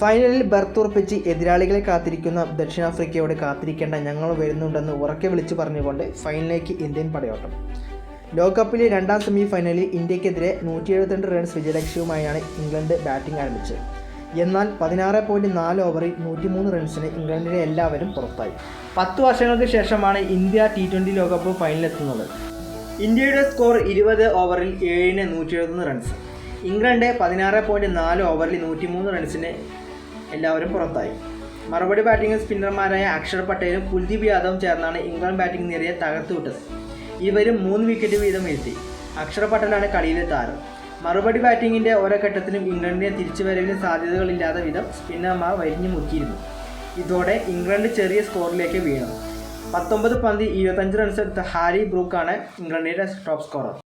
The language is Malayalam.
ഫൈനലിൽ ബർത്തുറപ്പിച്ച് എതിരാളികളെ കാത്തിരിക്കുന്ന ദക്ഷിണാഫ്രിക്കയോട് കാത്തിരിക്കേണ്ട ഞങ്ങൾ വരുന്നുണ്ടെന്ന് ഉറക്കെ വിളിച്ചു പറഞ്ഞുകൊണ്ട് ഫൈനലിലേക്ക് ഇന്ത്യൻ പടയോട്ടം. ലോകകപ്പിലെ രണ്ടാം സെമി ഫൈനലിൽ ഇന്ത്യക്കെതിരെ നൂറ്റി എഴുപത്തിരണ്ട് റൺസ് വിജയലക്ഷ്യവുമായാണ് ഇംഗ്ലണ്ട് ബാറ്റിംഗ് ആരംഭിച്ചത്. എന്നാൽ പതിനാറ് പോയിന്റ് നാല് ഓവറിൽ നൂറ്റിമൂന്ന് റൺസിന് ഇംഗ്ലണ്ടിലെ എല്ലാവരും പുറത്തായി. പത്ത് വർഷങ്ങൾക്ക് ശേഷമാണ് ഇന്ത്യ ടി ട്വന്റി ലോകകപ്പ് ഫൈനലിലെത്തുന്നത് ഇന്ത്യയുടെ സ്കോർ ഇരുപത് ഓവറിൽ ഏഴിന് നൂറ്റി എഴുപത്തൊന്ന് റൺസ്. ഇംഗ്ലണ്ട് പതിനാറ് പോയിന്റ് നാല് ഓവറിൽ നൂറ്റിമൂന്ന് റൺസിന് എല്ലാവരും പുറത്തായി. മറുപടി ബാറ്റിംഗിൽ സ്പിന്നർമാരായ അക്ഷർ പട്ടേലും കുൽദീപ് യാദവും ചേർന്നാണ് ഇംഗ്ലണ്ട് ബാറ്റിംഗ് നിരയെ തകർത്തു വിട്ടത്. ഇവരും മൂന്ന് വിക്കറ്റ് വീതം വീഴ്ത്തി. അക്ഷർ പട്ടേലാണ് കളിയിലെ താരം. മറുപടി ബാറ്റിങ്ങിന്റെ ഓരോ ഘട്ടത്തിലും ഇംഗ്ലണ്ടിനെ തിരിച്ചുവരവിന് സാധ്യതകളില്ലാത്ത വിധം സ്പിന്നർമാർ വരിഞ്ഞു മുക്കിയിരുന്നു. ഇതോടെ ഇംഗ്ലണ്ട് ചെറിയ സ്കോറിലേക്ക് വീണു. പത്തൊമ്പത് പന്തി ഇരുപത്തഞ്ച് റൺസ് എടുത്ത ഹാരി ബ്രൂക്കാണ് ഇംഗ്ലണ്ടിന്റെ ടോപ്പ് സ്കോറർ